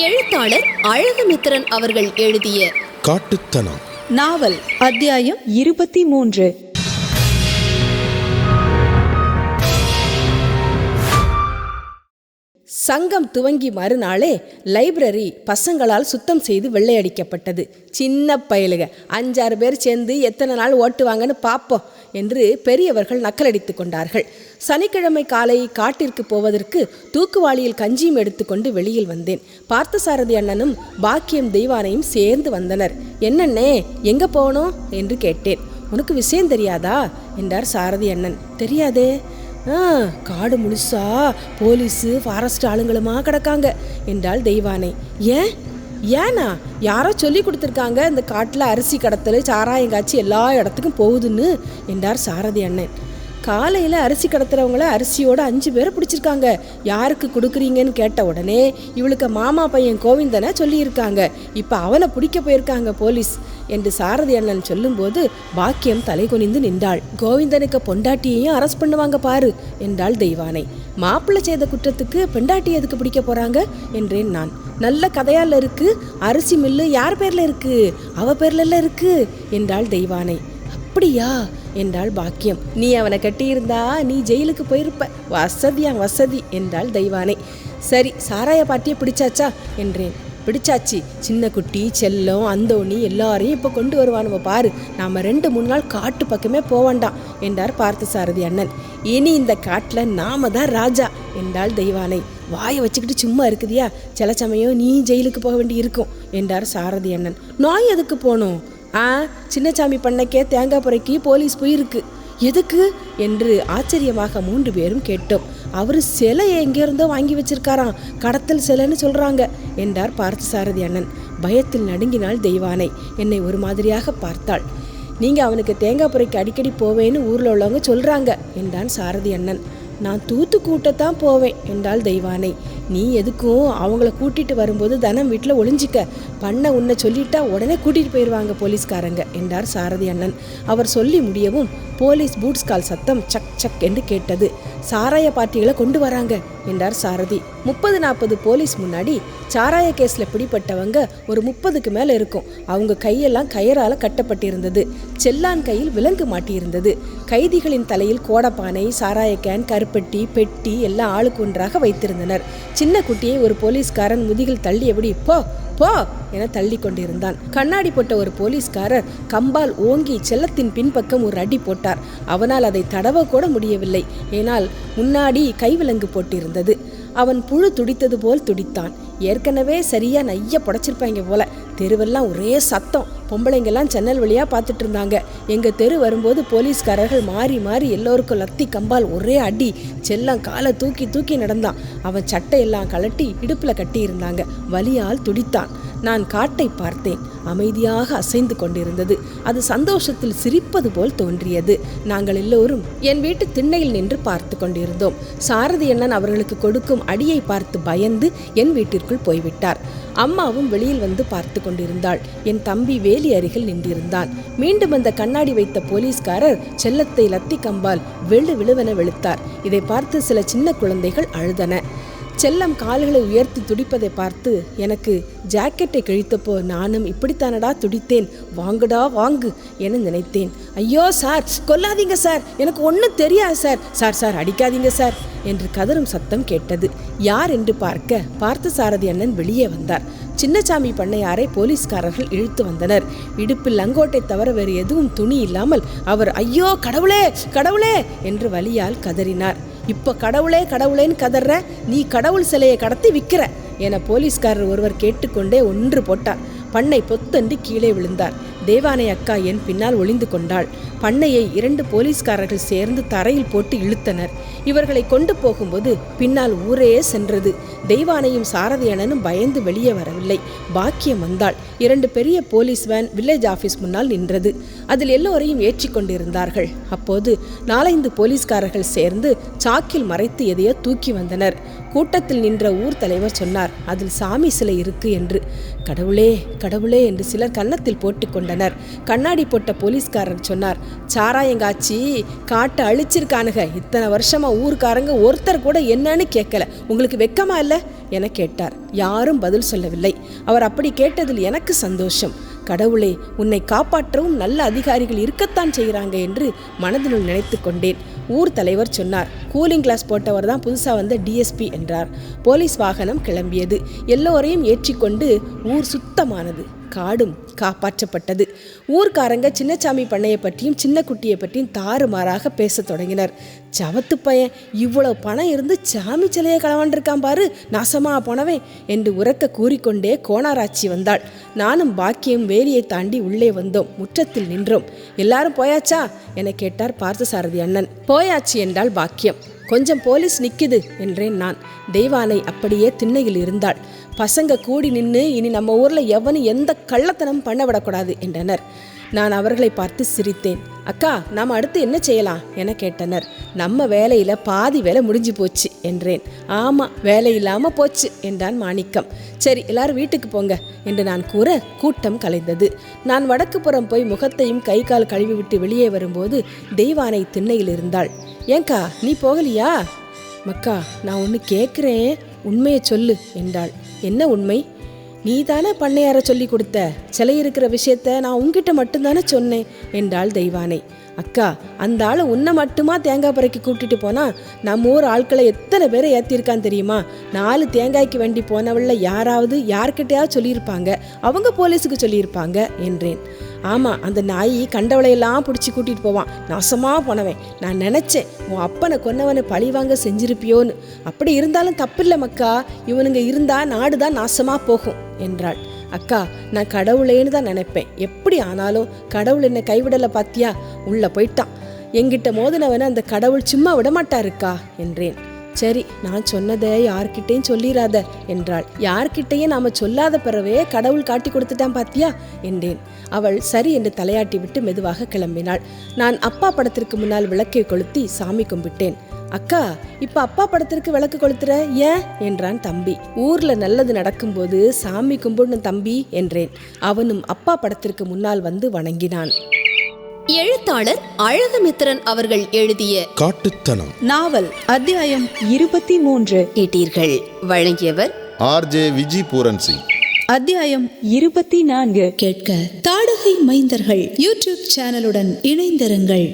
எழுத்தாளர் அழகுமித்திரன் அவர்கள் எழுதிய காட்டுத்தனம். நாவல் அத்தியாயம் இருபத்தி மூன்று சங்கம் துவங்கி மறுநாளே லைப்ரரி பசங்களால் சுத்தம் செய்து வெள்ளையடிக்கப்பட்டது. சின்ன பயலுக அஞ்சாறு பேர் சேர்ந்து எத்தனை நாள் ஓட்டுவாங்கன்னு பார்ப்போம் என்று பெரியவர்கள் நக்கலடித்து கொண்டார்கள். சனிக்கிழமை காலை காட்டிற்கு போவதற்கு தூக்குவாளியில் கஞ்சியும் எடுத்துக்கொண்டு வெளியில் வந்தேன். பார்த்தசாரதி அண்ணனும் பாக்கியம் தெய்வானையும் சேர்ந்து வந்தனர். என்னண்ணே எங்கே போகணும் என்று கேட்டேன். உனக்கு விஷயம் தெரியாதா? என்றார் சாரதி அண்ணன். தெரியாதே. ஆ காடு முழுசா போலீஸு ஃபாரஸ்ட் ஆளுங்களுமா கிடக்காங்க? என்றாள் தெய்வானை. ஏன்? ஏன்னா யாரோ சொல்லி கொடுத்துருக்காங்க இந்த காட்டில் அரிசி கடத்தல் சாராயம் காய்ச்சி எல்லா இடத்துக்கும் போகுதுன்னு என்றார் சாரதி அண்ணன். காலையில் அரிசி கடத்துறவங்கள அரிசியோட அஞ்சு பேரை பிடிச்சிருக்காங்க. யாருக்கு கொடுக்குறீங்கன்னு கேட்ட உடனே இவளுக்கு மாமா பையன் கோவிந்தனை சொல்லியிருக்காங்க. இப்போ அவனை பிடிக்க போயிருக்காங்க போலீஸ் என்று சாரதி அண்ணன் சொல்லும்போது பாக்கியம் தலை குனிந்து நின்றாள். கோவிந்தனுக்கு பொண்டாட்டியையும் அரெஸ்ட் பண்ணுவாங்க பாரு என்றாள் தெய்வானை. மாப்பிள்ளை செய்த குற்றத்துக்கு பெண்டாட்டி எதுக்கு பிடிக்க போறாங்க என்றேன் நான். நல்ல கதையால இருக்கு. அரிசி மில்லு யார் பேர்ல இருக்கு? அவ பேர்ல இருக்கு என்றாள் தெய்வானை. அப்படியா? என்றாள் பாக்கியம். நீ அவனை கட்டியிருந்தா நீ ஜெயிலுக்கு போயிருப்ப. வசதியா வசதி என்றாள் தெய்வானை சரி சாராய பாட்டியை பிடிச்சாச்சா? என்றேன். பிடிச்சாச்சு. சின்ன குட்டி செல்லம் அந்தோணி எல்லாரையும் இப்போ கொண்டு வருவானுவ பாரு. நாம் ரெண்டு மூணு நாள் காட்டு பக்கமே போவாண்டாம் என்றார் பார்த்தசாரதி அண்ணன். இனி இந்த காட்டில் நாம தான் ராஜா என்றாள் தெய்வானை வாயை வச்சுக்கிட்டு சும்மா இருக்குதியா சில சமயம் நீ ஜெயிலுக்கு போக வேண்டி இருக்கும் என்றார் சாரதி அண்ணன். நான் எதுக்கு போகணும் ஆ சின்னசாமி பண்ணைக்கே தேங்காய் புரைக்கு போலீஸ் போயிருக்கு. எதுக்கு? என்று ஆச்சரியமாக மூன்று பேரும் கேட்டோம். அவர் சிலையை எங்கேருந்தோ வாங்கி வச்சிருக்காராம். கடத்தல் சிலைன்னு சொல்கிறாங்க என்றார் பார்த்தசாரதி அண்ணன். பயத்தில் நடுங்கினாள் தெய்வானை. என்னை ஒரு மாதிரியாக பார்த்தாள். நீங்கள் அவனுக்கு தேங்காய் புரைக்கு அடிக்கடி போவேன்னு ஊரில் உள்ளவங்க சொல்கிறாங்க என்றான் சாரதி அண்ணன். நான் தூத்து கூட்டத்தான் போவேன் என்றாள் தெய்வானை. நீ எதுக்கும் அவங்கள கூட்டிட்டு வரும்போது தனம் வீட்டில் ஒளிஞ்சிக்க. பண்ண உன்னை சொல்லிட்டா உடனே கூட்டிட்டு போயிடுவாங்க போலீஸ்காரங்க என்றார் சாரதி அண்ணன். அவர் சொல்லி முடியவும் போலீஸ் பூட்ஸ் கால் சத்தம் சக் சக் என்று கேட்டது. சாராய பார்ட்டிகளை கொண்டு வராங்க என்றார் சாரதி. முப்பது நாற்பது போலீஸ் முன்னாடி சாராய கேஸில் பிடிப்பட்டவங்க ஒரு முப்பதுக்கு மேலே இருக்கும். அவங்க கையெல்லாம் கயரால் கட்டப்பட்டிருந்தது. செல்லான் கையில் விலங்கு மாட்டியிருந்தது. கைதிகளின் தலையில் கோடப்பானை சாராய கேன் கருப்பட்டி பெட்டி எல்லாம் ஆளுக்கு ஒன்றாக வைத்திருந்தனர். சின்ன குட்டியை ஒரு போலீஸ்காரன் முதுகில் தள்ளியபடி இப்போ போ என தள்ளி கொண்டிருந்தான் கண்ணாடி போட்ட ஒரு போலீஸ்காரர் கம்பால் ஓங்கி செல்லத்தின் பின்பக்கம் ஒரு அடி போட்டார். அவனால் அதை தடவ கூட முடியவில்லை. ஏனால் முன்னாடி கைவிலங்கு போட்டிருந்தது. அவன் புழு துடித்தது போல் துடித்தான். ஏற்கனவே சரியாக நைய புடைச்சிருப்பாங்க போல. தெருவெல்லாம் ஒரே சத்தம். பொம்பளைங்கெல்லாம் ஜன்னல் வழியாக பார்த்துட்டு இருந்தாங்க எங்கள் தெரு வரும்போது போலீஸ்காரர்கள் மாறி மாறி எல்லோருக்கும் லத்தி கம்பால் ஒரே அடி செல்லம் காலை தூக்கி தூக்கி நடந்தான். அவன் சட்டையெல்லாம் கலட்டி இடுப்பில் கட்டியிருந்தாங்க. வலியால் துடித்தான். நான் காட்டை பார்த்தேன். அமைதியாக அசைந்து கொண்டிருந்தது. அது சந்தோஷத்தில் சிரிப்பது போல் தோன்றியது. நாங்கள் எல்லோரும் என் வீட்டு திண்ணையில் நின்று பார்த்து கொண்டிருந்தோம். சாரதி அண்ணன் அவர்களுக்கு கொடுக்கும் அடியை பார்த்து பயந்து என் வீட்டிற்குள் போய்விட்டார். அம்மாவும் வெளியில் வந்து பார்த்து கொண்டிருந்தாள். என் தம்பி வேலி அருகில் நின்றிருந்தான். மீண்டும் அந்த கண்ணாடி வைத்த போலீஸ்காரர் செல்லத்தை லத்தி கம்பால் வெளு விழுவென வெளுத்தார். இதை பார்த்து சில சின்ன குழந்தைகள் அழுதன. செல்லம் கால்களை உயர்த்தி துடிப்பதை பார்த்து எனக்கு ஜாக்கெட்டை கிழித்தப்போ நானும் இப்படித்தானடா துடித்தேன். வாங்குடா வாங்கு என நினைத்தேன். ஐயோ சார் கொல்லாதீங்க சார். எனக்கு ஒன்றும் தெரியாது சார். சார் சார் அடிக்காதீங்க சார் என்று கதறும் சத்தம் கேட்டது. யார் என்று பார்க்க பார்த்த சாரதி அண்ணன் வெளியே வந்தார். சின்னசாமி பண்ணையாரை போலீஸ்காரர்கள் இழுத்து வந்தனர். இடுப்பில் லங்கோட்டை தவிர வேறு எதுவும் துணி இல்லாமல் அவர் ஐயோ கடவுளே கடவுளே என்று வழியால் கதறினார். இப்ப கடவுளே கடவுளேன்னு கதற நீ கடவுள் சிலையை கடத்தி விக்கிற என போலீஸ்காரர் ஒருவர் கேட்டுக்கொண்டே ஒன்று போட்டார். பண்ணை பொத்தண்டு கீழே விழுந்தார். தேவானை அக்கா என் பின்னால் ஒளிந்து கொண்டாள். பண்ணையை இரண்டு போலீஸ்காரர்கள் சேர்ந்து தரையில் போட்டு இழுத்தனர். இவர்களை கொண்டு போகும்போது பின்னால் ஊரே சென்றது. தெய்வானையும் சாரதியனனும் பயந்து வெளியே வரவில்லை. பாக்கியம் வந்தாள். இரண்டு பெரிய போலீஸ் வேன் வில்லேஜ் ஆஃபீஸ் முன்னால் நின்றது. அதில் எல்லோரையும் ஏற்றி கொண்டிருந்தார்கள். அப்போது நாலைந்து போலீஸ்காரர்கள் சேர்ந்து சாக்கில் மறைத்து எதையோ தூக்கி வந்தனர். கூட்டத்தில் நின்ற ஊர் தலைவர் சொன்னார் அதில் சாமி சிலை இருக்கு என்று. கடவுளே கடவுளே என்று சிலர் கன்னத்தில் போட்டுக்கொண்டனர் கண்ணாடி போட்ட போலீஸ்காரர் சொன்னார் சாராயங்காச்சி காட்டை அழிச்சிருக்கானுங்க. இத்தனை வருஷமா ஊர்க்காரங்க ஒருத்தர் கூட என்னன்னு கேட்கல. உங்களுக்கு வெக்கமா இல்லை? என கேட்டார். யாரும் பதில் சொல்லவில்லை. அவர் அப்படி கேட்டதில் எனக்கு சந்தோஷம். கடவுளே உன்னை காப்பாற்றவும் நல்ல அதிகாரிகள் இருக்கத்தான் செய்கிறாங்க என்று மனதினுள் நினைத்து கொண்டேன். ஊர் தலைவர் சொன்னார். கூலிங் கிளாஸ் போட்டவர் தான் புதுசாக வந்த டிஎஸ்பி என்றார். போலீஸ் வாகனம் கிளம்பியது. எல்லோரையும் ஏற்றிக்கொண்டு ஊர் சுத்தமானது. காடும் காப்பாற்றப்பட்டது. ஊர்க்காரங்க சின்னச்சாமி பண்ணையை பற்றியும் சின்ன குட்டியை பற்றியும் தாறுமாறாக பேசத் தொடங்கினர். சவத்து பையன் இவ்வளவு பணம் இருந்து சாமி சிலையை களவாண்டிருக்கான் பாரு நாசமா போனவே என்று உறக்க கூறிக்கொண்டே கோணாராட்சி வந்தாள். நானும் பாக்கியம் வேலியை தாண்டி உள்ளே வந்தோம். முற்றத்தில் நின்றோம். எல்லாரும் போயாச்சா? என கேட்டார் பார்த்தசாரதி அண்ணன். போயாச்சு என்றால் பாக்கியம். கொஞ்சம் போலீஸ் நிக்குது என்றேன் நான். தெய்வானை அப்படியே திண்ணையில் இருந்தாள். பசங்க கூடி நின்று இனி நம்ம ஊர்ல எவனும் எந்த கள்ளத்தனம் பண்ண விடக்கூடாது என்றனர். நான் அவர்களை பார்த்து சிரித்தேன். அக்கா நாம் அடுத்து என்ன செய்யலாம்? என கேட்டனர். நம்ம வேலையில பாதி வேலை முடிஞ்சு போச்சு என்றேன். ஆமா வேலை இல்லாம போச்சு என்றான் மாணிக்கம். சரி எல்லாரும் வீட்டுக்கு போங்க என்று நான் கூற கூட்டம் கலைந்தது. நான் வடக்கு புறம் போய் முகத்தையும் கை கால் கழுவி விட்டு வெளியே வரும்போது தெய்வானை திண்ணையில் இருந்தாள். ஏங்கா நீ போகலியா? மக்கா நான் ஒன்று கேட்குறேன் உண்மையை சொல்லு என்றாள். என்ன உண்மை? நீ தானே பண்ணையார சொல்லி கொடுத்த? சிலை இருக்கிற விஷயத்த நான் உங்ககிட்ட மட்டும்தானே சொன்னேன் என்றாள் தெய்வானை. அக்கா அந்த ஆளை உன்னை மட்டுமா தேங்காய் பறைக்கு கூட்டிட்டு போனா நம்ம ஊர் ஆட்களை எத்தனை பேரை ஏற்றிருக்கான்னு தெரியுமா? நாலு தேங்காய்க்கு வண்டி போனவள்ல யாராவது யார்கிட்டயாவது சொல்லியிருப்பாங்க. அவங்க போலீஸுக்கு சொல்லியிருப்பாங்க என்றேன். ஆமாம் அந்த நாய் கண்டவளையெல்லாம் பிடிச்சி கூட்டிகிட்டு போவான். நாசமாக போனவன். நான் நினச்சேன் உன் அப்பனை கொன்னவனை பழிவாங்க செஞ்சிருப்பியோன்னு. அப்படி இருந்தாலும் தப்பில்லை மக்கா. இவனுங்க இருந்தால் நாடு தான் நாசமாக போகும் என்றாள். அக்கா நான் கடவுளேன்னு தான் நினைப்பேன். எப்படி ஆனாலும் கடவுள் என்னை கைவிடலை பாத்தியா? உள்ள போயிட்டான். என்கிட்ட மோதினவனை அந்த கடவுள் சும்மா விட மாட்டாருக்கா? என்றேன். சரி நான் சொன்னதை யார்கிட்டயும் சொல்லிராத என்றாள். யார்கிட்டையும் நாம சொல்லாத பிறவே கடவுள் காட்டி கொடுத்துட்டான் பாத்தியா? என்றேன். அவள் சரி என்று தலையாட்டி விட்டு மெதுவாக கிளம்பினாள். நான் அப்பா படத்திற்கு முன்னால் விளக்கை கொளுத்தி சாமி கும்பிட்டேன். அக்கா இப்ப அப்பா படத்திற்கு விளக்கு கொளுத்துற? ஏன்? என்றான் தம்பி. ஊர்ல நல்லது நடக்கும்போது சாமி கும்பிடணும் தம்பி என்றேன். அவனும் அப்பா படத்திற்கு முன்னால் வந்து வணங்கினான். எழுத்தாளர் அழகுமித்திரன் அவர்கள் எழுதிய காட்டுத்தனம். நாவல் அத்தியாயம் இருபத்தி மூன்று கேட்டீர்கள். வழங்கியவர் ஆர்ஜே விஜி பூரன் சிங். அத்தியாயம் இருபத்தி நான்கு கேட்க தாடகை மைந்தர்கள் யூடியூப் சேனலுடன் இணைந்திருங்கள்.